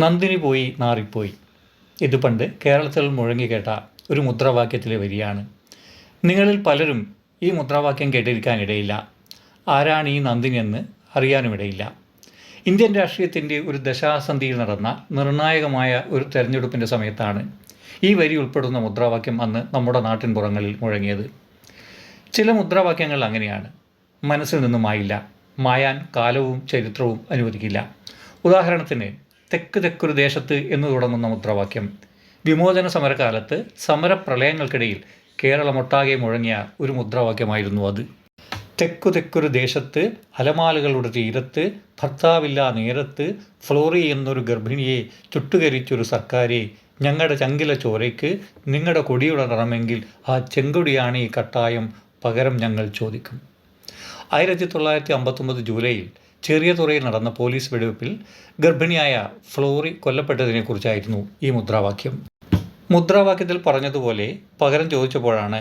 നന്ദിനി പോയി നാറിപ്പോയി. ഇത് പണ്ട് കേരളത്തിൽ മുഴങ്ങിക്കേട്ട ഒരു മുദ്രാവാക്യത്തിലെ വരിയാണ്. നിങ്ങളിൽ പലരും ഈ മുദ്രാവാക്യം കേട്ടിരിക്കാനിടയില്ല. ആരാണ് ഈ നന്ദിനി എന്ന് അറിയാനുമിടയില്ല. ഇന്ത്യൻ രാഷ്ട്രീയത്തിന്റെ ഒരു ദശാസന്ധിയിൽ നടന്ന നിർണായകമായ ഒരു തെരഞ്ഞെടുപ്പിന്റെ സമയത്താണ് ഈ വരി ഉൾപ്പെടുന്ന മുദ്രാവാക്യം അന്ന് നമ്മുടെ നാട്ടിൻപുറങ്ങളിൽ മുഴങ്ങിയത്. ചില മുദ്രാവാക്യങ്ങൾ അങ്ങനെയാണ്. മനസ്സിൽ നിന്നും മായില്ല. മായാൻ കാലവും ചരിത്രവും അനുവദിക്കില്ല. ഉദാഹരണത്തിന് തെക്ക് തെക്കൊരു ദേശത്ത് എന്ന് തുടങ്ങുന്ന മുദ്രാവാക്യം. വിമോചന സമരകാലത്ത് സമരപ്രളയങ്ങൾക്കിടയിൽ കേരളമൊട്ടാകെ മുഴങ്ങിയ ഒരു മുദ്രാവാക്യമായിരുന്നു അത്. തെക്കു തെക്കൊരു ദേശത്ത് അലമാലുകളുടെ തീരത്ത് ഭർത്താവില്ല നേരത്ത് ഫ്ലോറി എന്നൊരു ഗർഭിണിയെ ചുട്ടുകരിച്ചൊരു സർക്കാരെ ഞങ്ങളുടെ ചങ്കില ചോരയ്ക്ക് നിങ്ങളുടെ കൊടിയുടെ നിറമെങ്കിൽ ആ ചെങ്കൊടിയാണ് ഈ കട്ടായം പകരം ഞങ്ങൾ ചോദിക്കും. ആയിരത്തി തൊള്ളായിരത്തി അമ്പത്തൊമ്പത് ജൂലൈയിൽ ചെറിയ തുറയിൽ നടന്ന പോലീസ് വെടിവെപ്പിൽ ഗർഭിണിയായ ഫ്ലോറി കൊല്ലപ്പെട്ടതിനെക്കുറിച്ചായിരുന്നു ഈ മുദ്രാവാക്യം. മുദ്രാവാക്യത്തിൽ പറഞ്ഞതുപോലെ പകരം ചോദിച്ചപ്പോഴാണ്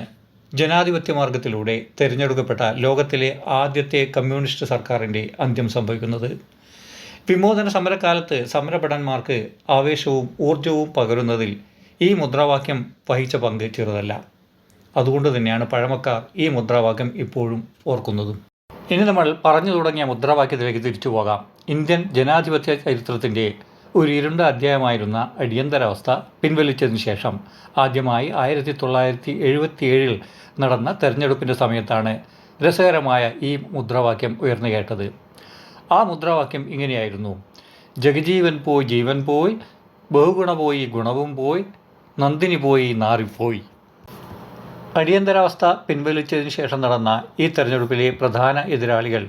ജനാധിപത്യ മാർഗത്തിലൂടെ തിരഞ്ഞെടുക്കപ്പെട്ട ലോകത്തിലെ ആദ്യത്തെ കമ്മ്യൂണിസ്റ്റ് സർക്കാരിന്റെ അന്ത്യം സംഭവിക്കുന്നത്. വിമോചന സമരക്കാലത്ത് സമരഭടന്മാർക്ക് ആവേശവും ഊർജവും പകരുന്നതിൽ ഈ മുദ്രാവാക്യം വഹിച്ച പങ്ക് ചെറുതല്ല. അതുകൊണ്ട് തന്നെയാണ് പഴമക്കാർ ഈ മുദ്രാവാക്യം ഇപ്പോഴും ഓർക്കുന്നതും. ഇനി നമ്മൾ പറഞ്ഞു തുടങ്ങിയ മുദ്രാവാക്യത്തിലേക്ക് തിരിച്ചു പോകാം. ഇന്ത്യൻ ജനാധിപത്യ ചരിത്രത്തിന്റെ ഒരു ഇരുണ്ട അധ്യായമായിരുന്ന അടിയന്തരാവസ്ഥ പിൻവലിച്ചതിന് ശേഷം ആദ്യമായി ആയിരത്തി തൊള്ളായിരത്തി എഴുപത്തിയേഴിൽ നടന്ന തെരഞ്ഞെടുപ്പിന്റെ സമയത്താണ് രസകരമായ ഈ മുദ്രാവാക്യം ഉയർന്നു കേട്ടത്. ആ മുദ്രാവാക്യം ഇങ്ങനെയായിരുന്നു. ജഗജീവൻ പോയി ജീവൻ പോയി ബഹുഗുണ പോയി ഗുണവും പോയി നന്ദിനി പോയി നാറിപ്പോയി അടിയന്തരാവസ്ഥ പിൻവലിച്ചതിന് ശേഷം നടന്ന ഈ തെരഞ്ഞെടുപ്പിലെ പ്രധാന എതിരാളികൾ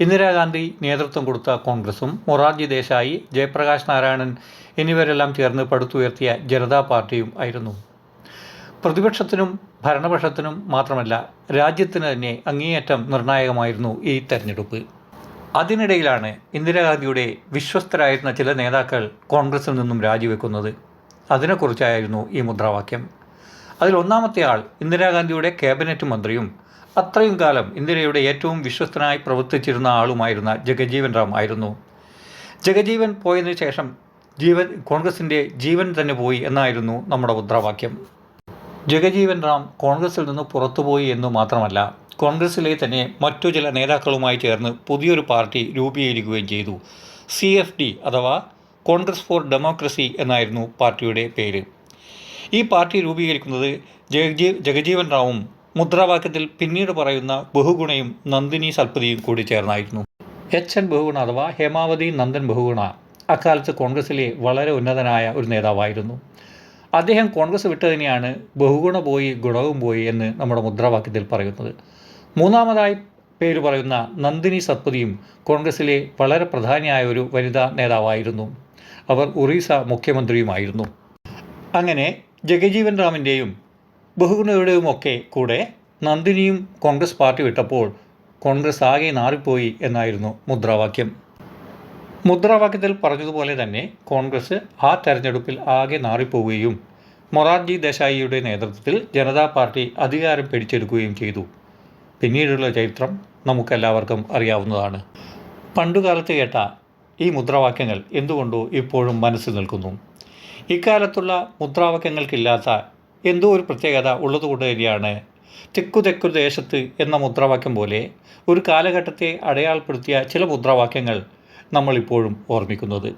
ഇന്ദിരാഗാന്ധി നേതൃത്വം കൊടുത്ത കോൺഗ്രസും മൊറാർജി ദേശായി ജയപ്രകാശ് നാരായണൻ എന്നിവരെല്ലാം ചേർന്ന് പടുത്തുയർത്തിയ ജനതാ പാർട്ടിയും ആയിരുന്നു. പ്രതിപക്ഷത്തിനും ഭരണപക്ഷത്തിനും മാത്രമല്ല രാജ്യത്തിന് തന്നെ അങ്ങേയറ്റം നിർണായകമായിരുന്നു ഈ തെരഞ്ഞെടുപ്പ്. അതിനിടയിലാണ് ഇന്ദിരാഗാന്ധിയുടെ വിശ്വസ്തരായിരുന്ന ചില നേതാക്കൾ കോൺഗ്രസിൽ നിന്നും രാജിവെക്കുന്നത്. അതിനെക്കുറിച്ചായിരുന്നു ഈ മുദ്രാവാക്യം. അതിൽ ഒന്നാമത്തെ ആൾ ഇന്ദിരാഗാന്ധിയുടെ ക്യാബിനറ്റ് മന്ത്രിയും അത്രയും കാലം ഇന്ദിരയുടെ ഏറ്റവും വിശ്വസ്തനായി പ്രവർത്തിച്ചിരുന്ന ആളുമായിരുന്ന ജഗജീവൻ റാം ആയിരുന്നു. ജഗജീവൻ പോയതിനു ശേഷം ജീവൻ കോൺഗ്രസിന്റെ ജീവൻ തന്നെ പോയി എന്നായിരുന്നു നമ്മുടെ മുദ്രാവാക്യം. ജഗജീവൻ റാം കോൺഗ്രസിൽ നിന്ന് പുറത്തുപോയി എന്ന് മാത്രമല്ല കോൺഗ്രസിലെ തന്നെ മറ്റു ചില നേതാക്കളുമായി ചേർന്ന് പുതിയൊരു പാർട്ടി രൂപീകരിക്കുകയും ചെയ്തു. സി അഥവാ കോൺഗ്രസ് ഫോർ ഡെമോക്രസി എന്നായിരുന്നു പാർട്ടിയുടെ പേര്. ഈ പാർട്ടി രൂപീകരിക്കുന്നത് ജഗജീ ജഗജീവൻ റാവും. മുദ്രാവാക്യത്തിൽ പിന്നീട് പറയുന്ന ബഹുഗുണയും നന്ദിനി സൽപതിയും കൂടി ചേർന്നായിരുന്നു. എച്ച് എൻ ബഹുഗുണ അഥവാ ഹേമാവതി നന്ദൻ ബഹുഗുണ അക്കാലത്ത് കോൺഗ്രസിലെ വളരെ ഉന്നതനായ ഒരു നേതാവായിരുന്നു. അദ്ദേഹം കോൺഗ്രസ് വിട്ടതിനെയാണ് ബഹുഗുണ പോയി ഗുണവും പോയി എന്ന് നമ്മുടെ മുദ്രാവാക്യത്തിൽ പറയുന്നത്. മൂന്നാമതായി പേര് പറയുന്ന നന്ദിനി സത്പതിയും കോൺഗ്രസിലെ വളരെ പ്രധാനിയായ ഒരു വനിതാ നേതാവായിരുന്നു. അവർ ഒറീസ മുഖ്യമന്ത്രിയുമായിരുന്നു. അങ്ങനെ ജഗജീവൻ റാമിന്റെയും ബഹുഗുണയുടെയും ഒക്കെ കൂടെ നന്ദിനിയും കോൺഗ്രസ് പാർട്ടി വിട്ടപ്പോൾ കോൺഗ്രസ് ആകെ നാറിപ്പോയി എന്നായിരുന്നു മുദ്രാവാക്യം. മുദ്രാവാക്യത്തിൽ പറഞ്ഞതുപോലെ തന്നെ കോൺഗ്രസ് ആ തെരഞ്ഞെടുപ്പിൽ ആകെ നാറിപ്പോവുകയും മൊറാർജി ദേശായിയുടെ നേതൃത്വത്തിൽ ജനതാ പാർട്ടി അധികാരം പിടിച്ചെടുക്കുകയും ചെയ്തു. പിന്നീടുള്ള ചരിത്രം നമുക്കെല്ലാവർക്കും അറിയാവുന്നതാണ്. പണ്ടുകാലത്ത് കേട്ട ഈ മുദ്രാവാക്യങ്ങൾ എന്തുകൊണ്ടോ ഇപ്പോഴും മനസ്സിൽ നിൽക്കുന്നു. ഇക്കാലത്തുള്ള മുദ്രാവാക്യങ്ങൾക്കില്ലാത്ത എന്തോ ഒരു പ്രത്യേകത ഉള്ളതുകൊണ്ട് തന്നെയാണ് തെക്കു തെക്കു ദേശത്ത് എന്ന മുദ്രാവാക്യം പോലെ ഒരു കാലഘട്ടത്തെ അടയാളപ്പെടുത്തിയ ചില മുദ്രാവാക്യങ്ങൾ നമ്മളിപ്പോഴും ഓർമ്മിക്കുന്നത്.